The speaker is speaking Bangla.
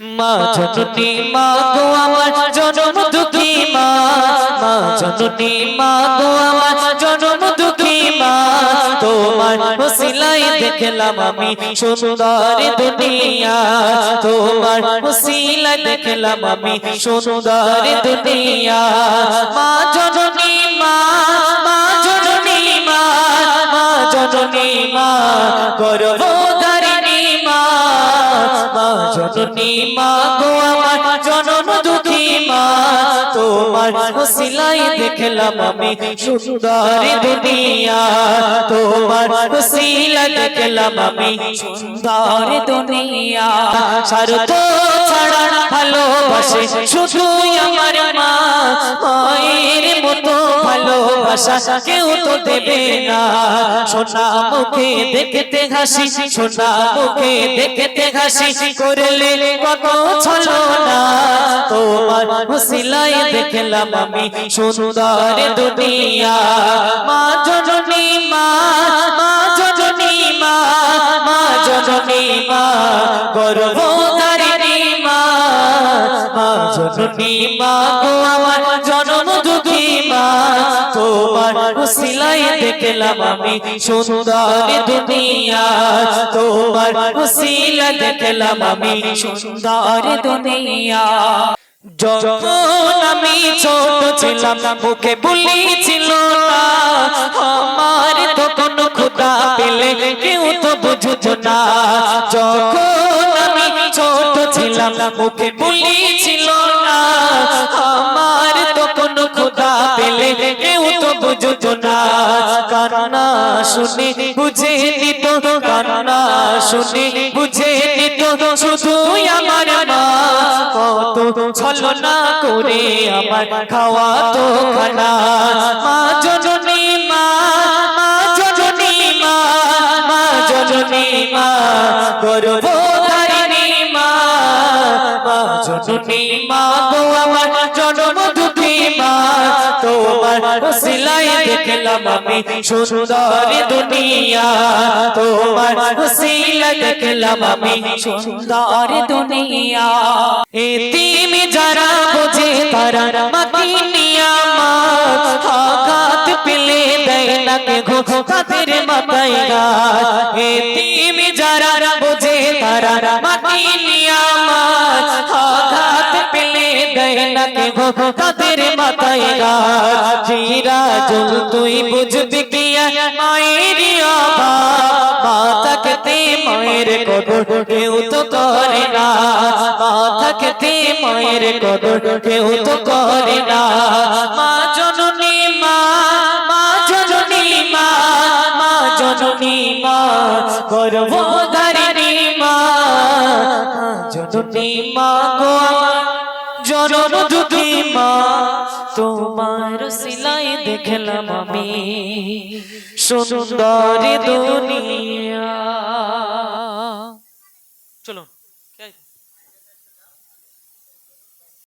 মা জননী মা গো, আমার জনম দুঃখী মা। মা জননী মা গো, আমার জনম দুঃখী মা। তোমার ওসিলাই দেখলাম আমি সুন্দর দুনিয়া। তোমার ওসিলাই দেখলাম আমি সুন্দর দুনিয়া। মা জননী মা মা জননী মা মা জননী মা। মা জননী মা গো, আমার জনম দুঃখী মা, তোমার ওসিলাই দেখলাম আমি সুন্দর দুনিয়া। তোমার ওসিলা দেখলাম আমি সুন্দর দুনিয়া। স্বার্থ ছাড়া ভালোবাসে শুধু আমার মা। মায়ের মতো ভালোবাসা কেউ তো দেবে না। সোনা মুখে দেখতে হাসি, সোনা মুখে দেখতে হাসি করলে কত ছলো না তোমার হুসিলাই দেখলাম আমি সুন্দর দুনিয়া। মা জননী মা মা জননী মা মা জননী মা, গর্ভধারিণী মা মা জননী মা গো আমার দেখলাম আমি সুন্দর দুনিয়া। তোমার উসিলা দেখলাম আমি সুন্দর দুনিয়া। যখন আমি ছোট ছিলাম, মুখে বলিছিল আমার তো কোনো খুদা পেলে কেউ তো বুঝতো না। যখন আমি ছোট ছিলাম, মুখে বলি ছিল না। আমার তো খুদা পেলে কেউ তো বুঝতো না। কান্না শুনে বুঝে নিত কান্না শুনে বুঝে নিত শুধু আমার মা। কত ছলনা করে আমার খাওয়া তো খানা। মা জননী মা মা মা মা জননী মা। দেখলাম আমি সুন্দর দুনিয়া তোমার সিলাই দেখলাম আমি সুন্দর দুনিয়া এতিম যারা বোঝে তারা মাকিনিয়া মা আঘাত পেলে দেয় না কে ঘো তাদের মাথায় গাছ এতিম যারা বোঝে তারা মাকিনিয়া মা আঘাত পেলে দেয় না কে ঘো তাদের মাথায় গাছ? জিরা জল তুই বুঝবি কিয়া মায়ের মা থাকতে মায়ের কদর, কেউ তো করে না। মা থাকতে মায়ের কদর, কেউ তো করে না। মা জননী মা মা জননী মা মা জননী মা, গর্ভধারিণী মা জননী মা গো। জনম দুঃখী মা তোমার সিলাই দেখলাম আমি। সুন্দর দুনিয়া। চলো